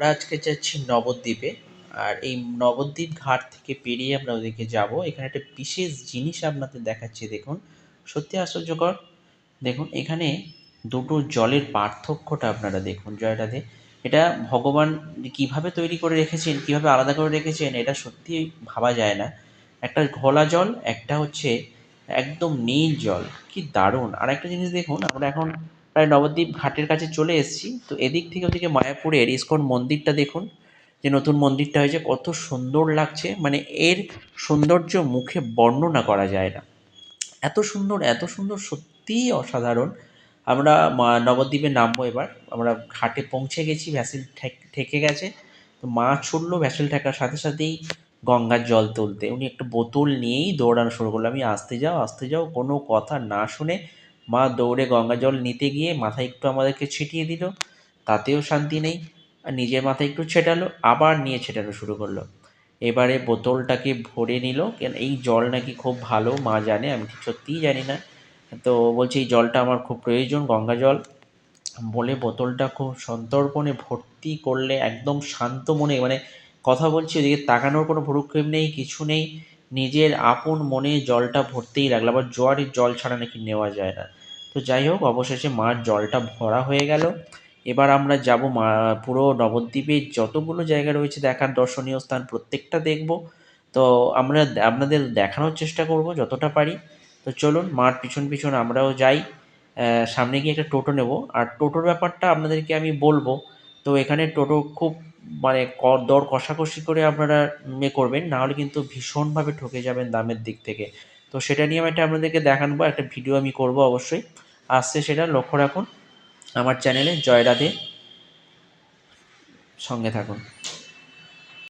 আমরা আজকে যাচ্ছি নবদ্বীপে। আর এই নবদ্বীপ ঘাট থেকে পেরিয়ে আমরা ওদিকে যাব। এখানে একটা বিশেষ জিনিস আপনাদের দেখাচ্ছি, দেখুন। সত্যি আশ্চর্যকর। দেখুন, এখানে দুটো জলের পার্থক্যটা আপনারা দেখুন জয়টাতে এটা ভগবান কীভাবে তৈরি করে রেখেছেন, কীভাবে আলাদা করে রেখেছেন, এটা সত্যি ভাবা যায় না। একটা ঘোলা জল, একটা হচ্ছে একদম নীল জল। কি দারুণ! আর একটা জিনিস দেখুন, আমরা এখন প্রায় নবদ্বীপ ঘাটের কাছে চলে এসেছি। তো এদিক থেকে ওদিকে মায়াপুরের ইস্কন মন্দিরটা দেখুন, যে নতুন মন্দিরটা হয়েছে, কত সুন্দর লাগছে। মানে এর সৌন্দর্য মুখে বর্ণনা করা যায় না। এত সুন্দর এত সুন্দর, সত্যিই অসাধারণ। আমরা মা, নবদ্বীপে নামবো এবার। আমরা ঘাটে পৌঁছে গেছি, ভ্যাসেল ঠেকে গেছে। তো মা ছুটলো ভ্যাসেল ঠেকার সাথে সাথেই গঙ্গার জল তুলতে। উনি একটা বোতল নিয়েই দৌড়ানো শুরু করল। আমি, আসতে যাও আসতে যাও, কোনো কথা না শুনে মা দৌড়ে গঙ্গা জল নিতে গিয়ে মাথায় একটু আমাদেরকে ছিটিয়ে দিল, তাতেও শান্তি নেই। আর নিজের মাথায় একটু ছেটালো, আবার নিয়ে ছেটানো শুরু করল। এবারে বোতলটাকে ভরে নিল, কেন এই জল নাকি খুব ভালো, মা জানে, আমি সত্যিই জানি না। তো বলছে, এই জলটা আমার খুব প্রয়োজন, গঙ্গা জল। বলে বোতলটা খুব সন্তর্পণে ভর্তি করলে একদম শান্ত মনে মানে কথা বলছি ওদিকে তাকানোর কোনো ভ্রুক্ষেপ নেই, কিছু নেই। নিজের আপন মনে জলটা ভরতেই লাগল। আবার জোয়ারের জল ছাড়া নাকি নেওয়া যায় না। তো যাই হোক, অবশেষে মার জলটা ভরা হয়ে গেল। এবার আমরা যাব মা, পুরো নবদ্বীপে। যতগুলো জায়গা রয়েছে দেখার দর্শনীয় স্থান প্রত্যেকটা দেখব। তো আমরা, আপনাদের দেখানোর চেষ্টা করব যতটা পারি। তো চলুন, মার পিছন পিছন আমরাও যাই। সামনে গিয়ে একটা টোটো নেব। আর টোটোর ব্যাপারটা আপনাদেরকে আমি বলব। তো এখানে টোটো খুব মানে দর কষাকষি করে আপনারা মে করবেন, নাহলে কিন্তু ভীষণভাবে ঠকে যাবেন দামের দিক থেকে। তো সেটা নিয়ে আমি একটা আপনাদেরকে দেখানবো একটা ভিডিও আমি করব অবশ্যই। আসছে সেটা লক্ষ্য রাখুন। আমার চ্যানেলে জয়রাধে সঙ্গে থাকুন।